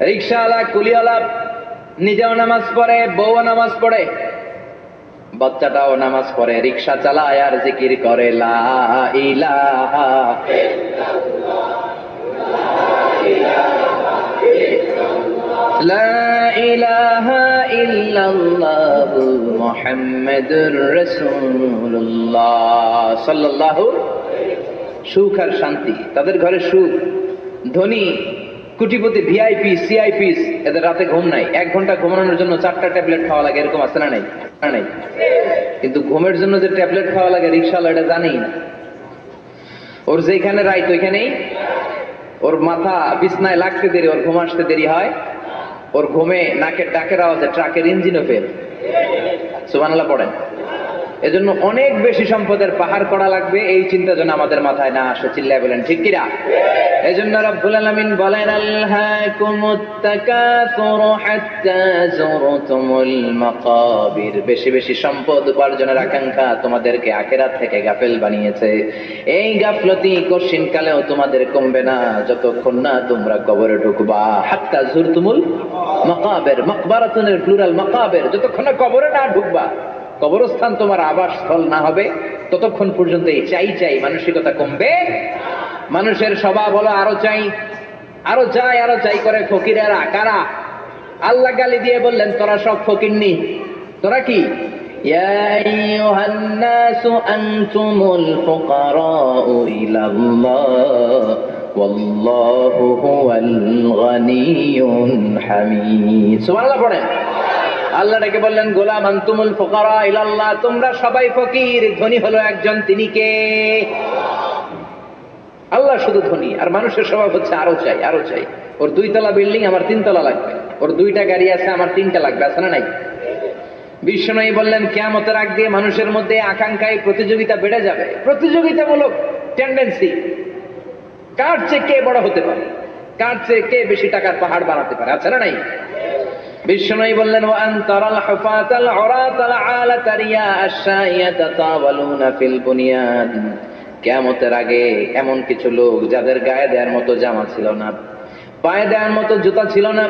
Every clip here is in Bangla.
রিক্সাওয়ালা, কুলিওয়ালা, নিজেও নামাজ পড়ে, বউও নামাজ পড়ে। বাচ্চাটাও নামাজ পড়ে, রিক্সা চালায় আর জিকির করে, লা ইলাহা লা সাল্লাল্লাহু সুখ আর শান্তি, তাদের ঘরে সুখ, ধনী কুটিপতি ভিআইপি সিআইপি এদের রাতে ঘুম নাই। এক ঘণ্টা ঘুমানোর জন্য চারটা ট্যাবলেট খাওয়া লাগে, এরকম আছে না নাই? নাই? কিন্তু ঘুমের জন্য যে ট্যাবলেট খাওয়া লাগে রিক্সাওয়ালা এটা জানেই না। ওর যেখানে রাইত, ওইখানেই ওর মাথা বিছনায় লাগতে দেরি, ওর ঘুম আসতে দেরি হয়। ওর ঘুমে নাকের ডাকের আওয়াজে ট্রাকের ইঞ্জিনও ফেল সুবানাল্লাহ পড়েন। এজন্য অনেক বেশি সম্পদের পাহাড় করা লাগবে, এই চিন্তা যেন আমাদের মাথায় না আসে, চিল্লায় বলেন, ঠিক কিরা এজন্য রব্বুল আলামিন বলেন বেশি বেশি সম্পদ উপার্জনের আকাঙ্ক্ষা তোমাদেরকে আখেরাত থেকে গাফেল বানিয়েছে। এই গাফলতি কঠিন কালেও তোমাদের কমবে না, যতক্ষণ না তোমরা কবরে ঢুকবা। হাত্তা যুরতুমুল মাকাবির, মাকবারাতুনের, প্লুরাল মকাবের, যতক্ষণ না কবরে না ঢুকবা। কবরস্থান তোমার আবাস স্থল না হবে ততক্ষণ পর্যন্ত এই চাই চাই মানসিকতা কমবে মানুষের স্বভাব হলো আরো চাই আরো চাই আরো চাই করে ফকিরেরা কারা আল্লাহ গালি দিয়ে বললেন তোরা সব ফকিরনি তোরা কি يا أيها الناس أنتم الفقراء إلى الله والله هو الغني الحميد سبحان الله পড়েন আল্লাহ ডেকে বললেন, গোলাম আন্তুমুল ফোকারা ইলাল্লাহ, তোমরা সবাই ফকির, ধনী হলো একজন, তিনি কে? আল্লাহ শুধু ধনী, আর মানুষের স্বভাব হচ্ছে আরও চাই আরও চাই। ওর দুইতলা বিল্ডিং, আমার তিনতলা লাগবে। ওর দুইটা গাড়ি আছে, আমার তিনটা লাগবে, আছে না নাই? বিশ্বনয়ী বললেন, কেয়ামতের আগ দিয়ে মানুষের মধ্যে আকাঙ্ক্ষায় প্রতিযোগিতা বেড়ে যাবে। প্রতিযোগিতামূলক টেন্ডেন্সি কার চেয়ে কে বড় হতে পারে? কার চেয়ে কে বেশি টাকার পাহাড় বানাতে পারে? আছে না নাই? বিশ্বনয়ী বললেন ওয়ান তারাল হুফাতাল উরাতাল আলাতা রিয়া আশাইয়াতা তাওয়ালুনা ফিল বুনিয়ান। কিয়ামতের আগে এমন কিছু লোক যাদের গায়ে দেওয়ার মতো জামা ছিল না, পায়ে দেওয়ার মতো জুতা ছিল না,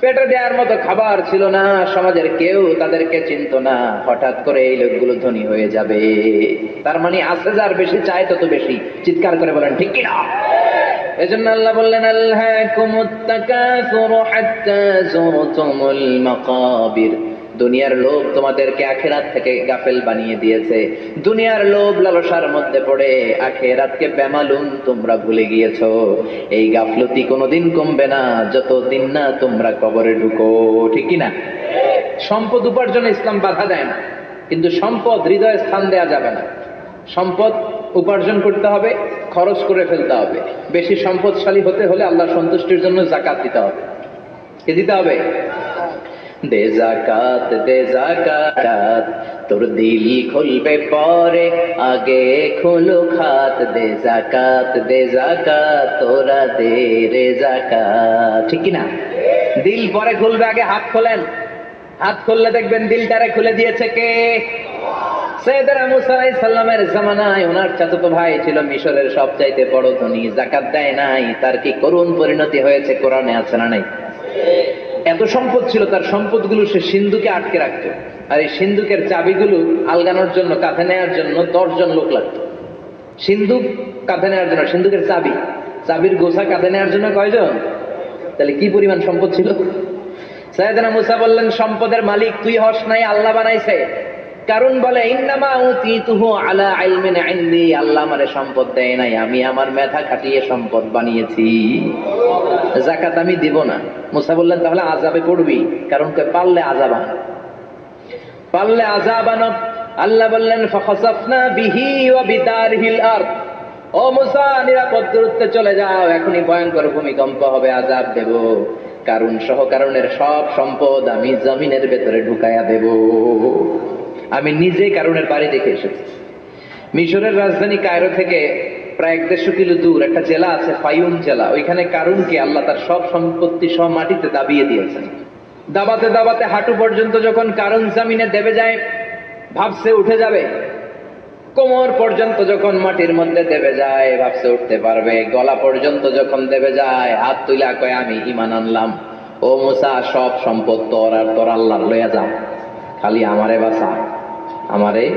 পেটে দেওয়ার মতো খাবার ছিল না, সমাজের কেউ তাদেরকে চিনত না, হঠাৎ করে এই লোকগুলো ধনী হয়ে যাবে। তার মানে আছে যার বেশি, চায় তত বেশি। চিৎকার করে বলেন, ঠিক কিনা? এজন্য আল্লাহ বললেন মাকাবির। দুনিয়ার লোভ তোমাদেরকে আখেরাত থেকে গাফেল বানিয়ে দিয়েছে। দুনিয়ার লোভ লালসার মধ্যে পড়ে আখেরাতকে বেমালুম তোমরা ভুলে গিয়েছো। এই গাফলতি কোনোদিন কমবে না, যতদিন না তোমরা কবরে ঢুকো। ঠিক কি না? সম্পদ উপার্জনে ইসলাম বাধা দেয় না, কিন্তু সম্পদ হৃদয়ে স্থান দেয়া যাবে না। সম্পদ উপার্জন করতে হবে খরচ করে ফেলতে হবে। বেশি সম্পদশালী হতে হলে আল্লাহ সন্তুষ্টির জন্য জাকাত দিতে হবে। কে দিতে হবে? দে জাকাত দে জাকাত তোর দিল খুলবে পরে, আগে খুলো খাত। দে জাকাত দে জাকাত তোরা দে রে জাকাত ঠিক না দিল পরে খুলবে, আগে হাত খোলেন। হাত খুললে দেখবেন দিলটারে খুলে দিয়েছে কে? সিন্ধুকের চাবিগুলো আলগানোর জন্য, কাঁধে নেওয়ার জন্য দশজন লোক লাগতো। সিন্ধুক কাঁধে নেওয়ার জন্য, সিন্ধুকের চাবি। চাবির গোছা কাঁধে নেওয়ার জন্য কয়জন? তাহলে কি পরিমাণ সম্পদ ছিল? সৈয়দনা মুসা বললেন, সম্পদের মালিক তুই হস নাই, আল্লাহ বানাইছে। কারণ বলে, ইন্নামা উতিতুহু আলা ইলমিন ইনদি আল্লাহ আমারে সম্পদ দেয় নাই, আমি আমার মেধা খাটিয়ে সম্পদ বানিয়েছি। জাকাত আমি দিব না। মুসা বললেন, তাহলে আজাবে পড়বি? কারণ কে পারলে আজাবান পারলে আজাবান আল্লাহ বললেন, ফাখাসাফনা বিহি ওয়া বিদারহিল আরদ। ও মুসা, নিরাপদ দূরত্বে চলে যাও, এখনই ভয়ঙ্কর ভূমিকম্প হবে আজাব দেব। কারণ সহ কারণের সব সম্পদ আমি জমিনের ভেতরে ঢুকাইয়া দেব। আমি নিজে কারণের বাড়ি দেখে এসেছি। মিশরের রাজধানী কায়রো থেকে প্রায় এক দেড়শো কিলো দূর একটা জেলা আছে ফাইউম জেলা। ওইখানে কারুনকে আল্লাহ তার সব সম্পত্তি সব মাটিতে দাবিয়ে দিয়েছেন। দাবাতে দাবাতে হাঁটু পর্যন্ত যখন কারণ জামিনে দেবে যায়, ভাবছে উঠে যাবে। কোমর পর্যন্ত যখন মাটির মধ্যে দেবে যায়, ভাবছে উঠতে পারবে। গলা পর্যন্ত যখন দেবে যায়, হাত তুইলা কয়, আমি ইমান আনলাম। ও মুসা, সব সম্পদ তোর আর তোর আল্লাহর লইয়া যাও খালি আমারে বাসা আমারে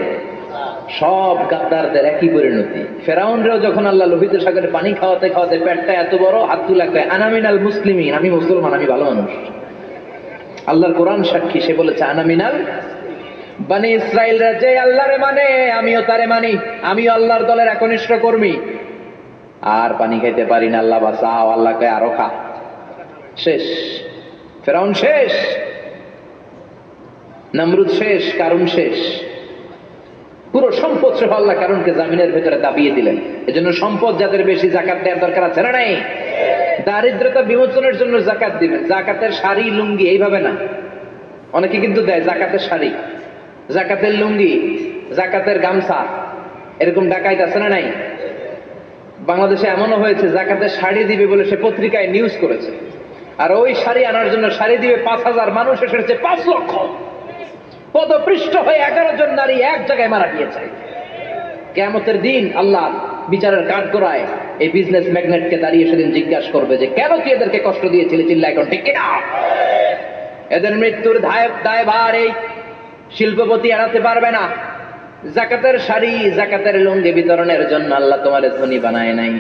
সব গাদ্দারদের একই পরিণতি। ফেরাউনরাও যখন আল্লাহ লোহিত সাগরে পানি খাওয়াতে খাওয়াতে পেটটা এত বড়, হাত তুলা কয় আনামিনাল মুসলিমিন আমি মুসলমান, আমি ভালো মানুষ। আল্লাহর কোরআন সাক্ষী, সে বলেছে আনামিনাল বানি ইসরায়েলরা যে আল্লাহরে মানে আমিও তারে মানি, আমিও আল্লাহর দলের একনিষ্ঠ কর্মী। আর পানি খাইতে পারি না, আল্লাহ বাসাও আল্লাহকে আরও খা। শেষ। ফেরাউন শেষ। নমরুদ শেষ কারণ শেষ। পুরো সম্পদ সহ আল্লাহ কারণকে জামিনের ভেতরে দাবিয়ে দিলেন। এজন্য সম্পদ যাদের বেশি জাকাত দেওয়ার দরকার আছে, না নাই? দারিদ্রতা বিমোচনের জন্য জাকাত দিবেন। জাকাতের শাড়ি লুঙ্গি এইভাবে না। অনেকে কিন্তু দেয় জাকাতের শাড়ি জাকাতের লুঙ্গি, জাকাতের গামছা, এরকম ডাকাইত আছে না নাই? বাংলাদেশে এমনও হয়েছে, জাকাতের শাড়ি দিবে বলে সে পত্রিকায় নিউজ করেছে। আর ওই শাড়ি আনার জন্য শাড়ি দিবে পাঁচ হাজার মানুষ, এসেছে পাঁচ লক্ষ। পদপৃষ্ঠ হয়ে এগারো জন নারী এক জায়গায় মারা গিয়েছে। কেমতের দিন আল্লাহ বিচারের কাঠ করায় এই বিজনেস ম্যাগনেটকে দাঁড়িয়ে সেদিন জিজ্ঞাসা করবে যে, কেন তুই এদেরকে কষ্ট দিয়েছিলি চিল্লা এখন ঠিক কিনা? এদের মৃত্যুর দায় দায়ভার এই শিল্পপতি এড়াতে পারবে না। জাকাতের শাড়ি, জাকাতের লুঙ্গি বিতরণের জন্য আল্লাহ তোমার ধনী বানায় নাই।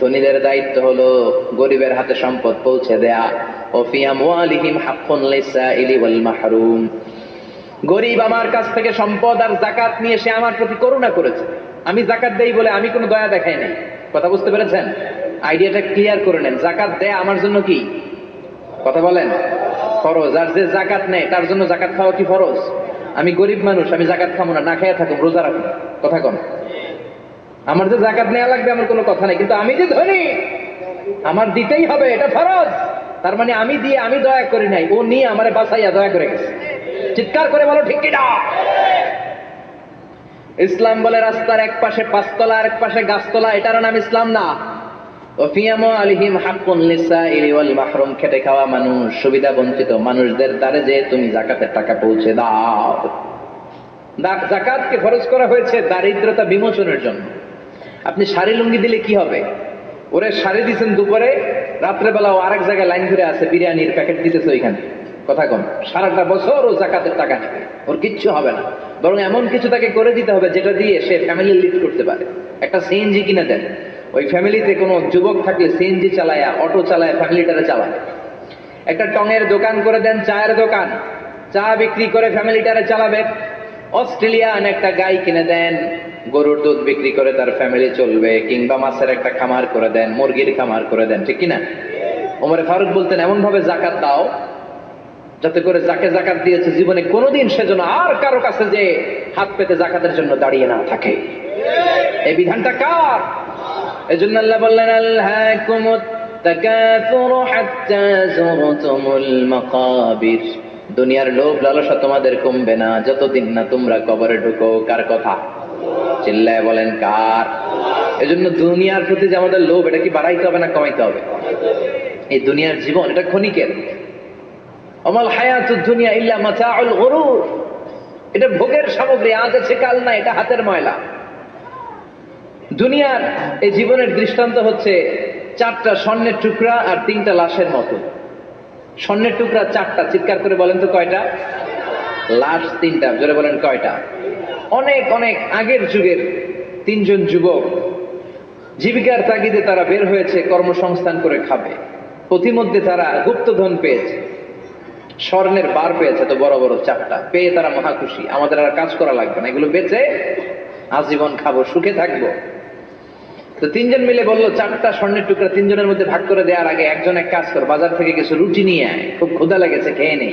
ধনীদের দায়িত্ব হলো গরিবের হাতে সম্পদ পৌঁছে দেয়া। ওফিয়াম ওয়ালিহিম হাক্কুন লিসাইলি ওয়াল মাহরুম। গরিব আমার কাছ থেকে সম্পদ আর জাকাত নিয়ে সে আমার প্রতি করুণা করেছে। আমি জাকাত দেই বলে আমি কোনো দয়া দেখাই নাই। কথা বুঝতে পেরেছেন? আইডিয়াটা ক্লিয়ার করে নেন। জাকাত দেয় আমার জন্য কি? কথা বলেন। ফরজ। আর যে জাকাত নেয়, তার জন্য জাকাত খাওয়া কি ফরজ? আমি গরিব মানুষ, আমি জাকাত খাব না না খেয়ে থাকুন, রোজা রাখুন। কথা কন। আমার যে জাকাত নেওয়া লাগবে আমার কোনো কথা নেই। কিন্তু আমি যে ধনী, আমার দিতেই হবে, এটা ফরজ। তার মানে আমি দিয়ে আমি দয়া করি নাই। ও নিয়ে আমার বাঁচাইয়া দয়া করে গেছে। চিৎকার করে বলো, ঠিক কিনা? ইসলাম বলে রাস্তার এক পাশে পাঁচতলা আর এক পাশে গাছতলা, এটার নাম ইসলাম না। মাহরুম, খেটে খাওয়া মানুষ, সুবিধা বঞ্চিত মানুষদের দ্বারে যে তুমি জাকাতের টাকা পৌঁছে দাও। জাকাতকে খরচ করা হয়েছে? দারিদ্রতা বিমোচনের জন্য। আপনি শাড়ি লুঙ্গি দিলে কি হবে? ওরে শাড়ি দিচ্ছেন দুপুরে রাত্রেবেলা ও আরেক জায়গায় লাইন ধরে আছে, বিরিয়ানির প্যাকেট দিতেছে ওইখানে। কথা কন, সারাটা বছর ও জাকাতের টাকা নেবে, ওর কিচ্ছু হবে না। বরং এমন কিছু তাকে করে দিতে হবে যেটা দিয়ে সে ফ্যামিলি লিড করতে পারে। একটা সিএনজি কিনে দেন। ওই ফ্যামিলিতে কোনো যুবক থাকলে সিএনজি চালায় অটো চালায় ফ্যামিলিটারে চালায়। একটা টঙের দোকান করে দেন, চায়ের দোকান। চা বিক্রি করে ফ্যামিলিটারে চালাবে অস্ট্রেলিয়ান একটা গাই কিনে দেন। গরুর দুধ বিক্রি করে তার ফ্যামিলি চলবে, কিংবা মাছের একটা খামার করে দেন, মুরগির খামার করে দেন, ঠিক কিনা? ওমরে ফারুক বলতেন এমন ভাবে জাকাত দাও যাতে করে যাকে জাকাত দিয়েছে জীবনে কোনোদিন সেজন্য আর কারও কাছে যে হাত পেতে জাকাতের জন্য দাঁড়িয়ে না থাকে। এই বিধানটা কার? এই জন্য আল্লাহ বললেন দুনিয়ার লোভ লালসা তোমাদের কমবে না, যতদিন না তোমরা কবরে ঢুকো। কার কথা? চিল্লায় বলেন, কার? এজন্য দুনিয়ার প্রতি যে আমাদের লোভ, এটা কি বাড়াইতে হবে না কমাইতে হবে? এই দুনিয়ার জীবন, এটা ক্ষণিকের। অমল হায়াত দুনিয়া ইল্লা মাতাউল গরুর। এটা ভোগের সামগ্রী, আজ আছে, কাল না এটা হাতের ময়লা। দুনিয়ার এই জীবনের দৃষ্টান্ত হচ্ছে চারটা স্বর্ণের টুকরা আর তিনটা লাশের মতো। স্বর্ণের টুকরা চারটা, চিৎকার করে বলেন তো কয়টা? লাশ তিনটা, জোরে বলেন কয়টা? অনেক অনেক আগের যুগের তিনজন যুবক জীবিকার তাগিদে তারা বের হয়েছে, কর্মসংস্থান করে খাবে। পথিমধ্যে তারা গুপ্তধন পেয়েছে। স্বর্ণের বার পেয়েছে তো বড় বড় চারটা পেয়ে তারা মহা খুশি। আমাদের আর কাজ করা লাগবে না। এগুলো বেচে আজীবন খাব, সুখে থাকব। তো তিনজন মিলে বলল, চারটা স্বর্ণের টুকরা তিনজনের মধ্যে ভাগ করে দেওয়ার আগে একজন এক কাজ কর। বাজার থেকে কিছু রুটি নিয়ে আয়। খুব ক্ষুধা লেগেছে, খেয়ে নেই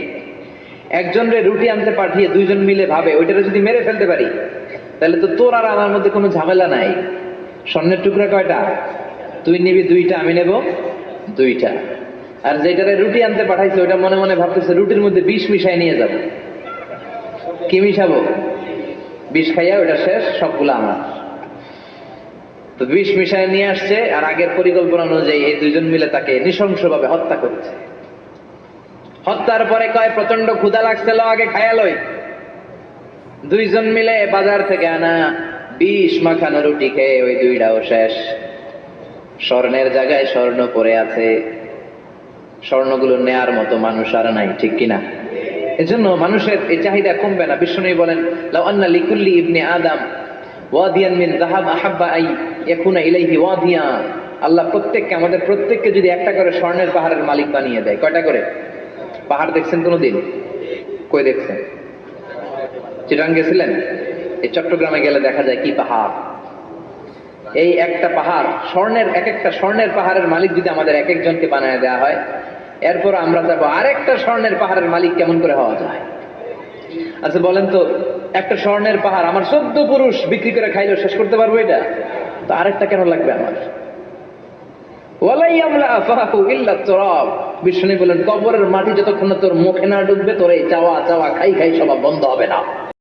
একজন রে রুটি আনতে পাঠিয়ে দুইজন মিলে ভাবে, ওইটারে যদি মেরে ফেলতে পারি, তাহলে তো তোর আর আমার মধ্যে কোনো ঝামেলা নাই। স্বর্ণের টুকরা কয়টা? তুই নিবি দুইটা, আমি নেব দুইটা। আর যেটারে রুটি আনতে পাঠাইছে ওটা মনে মনে ভাবতেছে, রুটির মধ্যে বিষ মিশাই নিয়ে যাব। কি মিশাবো? বিষ খাইয়া ওটা শেষ, সবগুলো আমার। তো বিষ মিশায় নিয়ে আসছে, আর আগের পরিকল্পনা অনুযায়ী এই দুইজন মিলে তাকে নৃশংসভাবে হত্যা করেছে। হত্যার পরে কয় প্রচণ্ড ক্ষুধা লাগছিল, আগে খায়ালই দুইজন মিলে বাজার থেকে আনা বিষ মাখানো রুটি খেয়ে ওই দুইটাও শেষ। স্বর্ণের জায়গায় স্বর্ণ পড়ে আছে। স্বর্ণগুলো নেয়ার মতো মানুষ আর নাই, ঠিক কিনা? এজন্য মানুষের এই চাহিদা কমবে না। বিষ্ণু বলেন, লাউ আন্না লিকুল্লি ইবনে আদম ওয়াদিয়ান মিন যাহাব আহাব্বা আই ইয়াকুনা ইলাইহি ওয়াদিয়া। আল্লাহ প্রত্যেককে, আমাদের প্রত্যেককে যদি একটা করে স্বর্ণের পাহাড়ের মালিক বানিয়ে দেয়, কয়টা করে? পাহাড় দেখছেন কোনোদিন? কই দেখছেন? চিরাং গেছিলেন? এই চট্টগ্রামে গেলে দেখা যায় কি পাহাড়? এই একটা পাহাড়, স্বর্ণের এক একটা স্বর্ণের পাহাড়ের মালিক যদি আমাদের এক একজনকে বানায় দেওয়া হয়, এরপর আমরা যাব আরেকটা স্বর্ণের পাহাড়ের মালিক কেমন করে হওয়া যায়? আচ্ছা বলেন তো, একটা স্বর্ণের পাহাড় আমার চোদ্দ পুরুষ বিক্রি করে খাইলেও শেষ করতে পারব এটা? তো আরেকটা কেন লাগবে আমার? বলেন, কবরের মাটি যতক্ষণ তোর মুখে না ঢুকবে, তোর এই চাওয়া চাওয়া খাই খাই সব বন্ধ হবে না।